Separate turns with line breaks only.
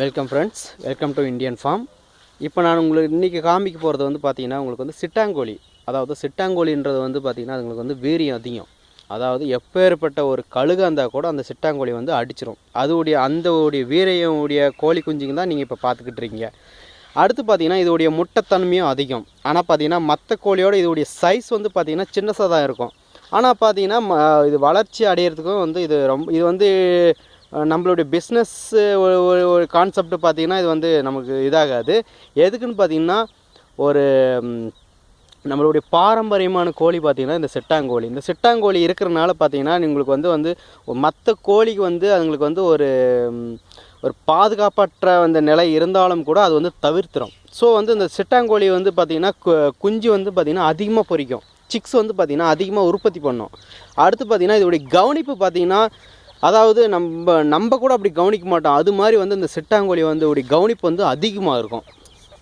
Welcome friends welcome to Indian farm இப்போ நான் உங்களுக்கு இன்றைக்கி காமிக்க போகிறது வந்து பார்த்தீங்கன்னா உங்களுக்கு வந்து சிட்டாங்கோழி. அதாவது சிட்டாங்கோழின்றது வந்து பார்த்திங்கன்னா அதுங்களுக்கு வந்து வீரியம் அதிகம். அதாவது எப்பேற்பட்ட ஒரு கழுகாக இருந்தால் கூட அந்த சிட்டாங்கோழி வந்து அடிச்சிடும் அதுவுடைய அந்த உடைய வீரியம் உடைய கோழி குஞ்சுங்க தான் நீங்கள் இப்போ பார்த்துக்கிட்டு இருக்கீங்க. அடுத்து பார்த்தீங்கன்னா இதோடைய முட்டைத்தன்மையும் அதிகம். ஆனால் பார்த்திங்கன்னா மற்ற கோழியோட இதோடைய சைஸ் வந்து பார்த்திங்கன்னா சின்னசாக தான் இருக்கும். ஆனால் பார்த்திங்கன்னா ம இது வளர்ச்சி அடையிறதுக்கும் வந்து இது ரொம்ப இது வந்து நம்மளுடைய பிஸ்னஸ் ஒரு ஒரு- ஒரு கான்செப்ட் பார்த்தீங்கன்னா இது வந்து நமக்கு இதாகாது. எதுக்குன்னு பார்த்தீங்கன்னா ஒரு நம்மளுடைய பாரம்பரியமான கோழி பார்த்திங்கன்னா இந்த செட்டாங்கோழி. இந்த செட்டாங்கோழி இருக்கிறனால பார்த்தீங்கன்னா உங்களுக்கு வந்து வந்து மற்ற கோழிக்கு வந்து அதுங்களுக்கு வந்து ஒரு ஒரு பாதுகாப்பற்ற அந்த நிலை இருந்தாலும் கூட அது வந்து தவிர்த்துடும் ஸோ வந்து இந்த சிட்டாங்கோழி வந்து பார்த்திங்கன்னா கு- குஞ்சு வந்து பார்த்திங்கன்னா அதிகமாக பொரிக்கும் சிக்ஸ் வந்து பார்த்திங்கன்னா அதிகமாக உற்பத்தி பண்ணும். அடுத்து பார்த்திங்கன்னா இதோடைய கவனிப்பு பார்த்திங்கன்னா அதாவது நம்ம நம்ம கூட அப்படி கவனிக்க மாட்டோம். அது மாதிரி வந்து இந்த சிட்டாங்கோழி வந்து உடைய கவனிப்பு வந்து அதிகமாக இருக்கும்.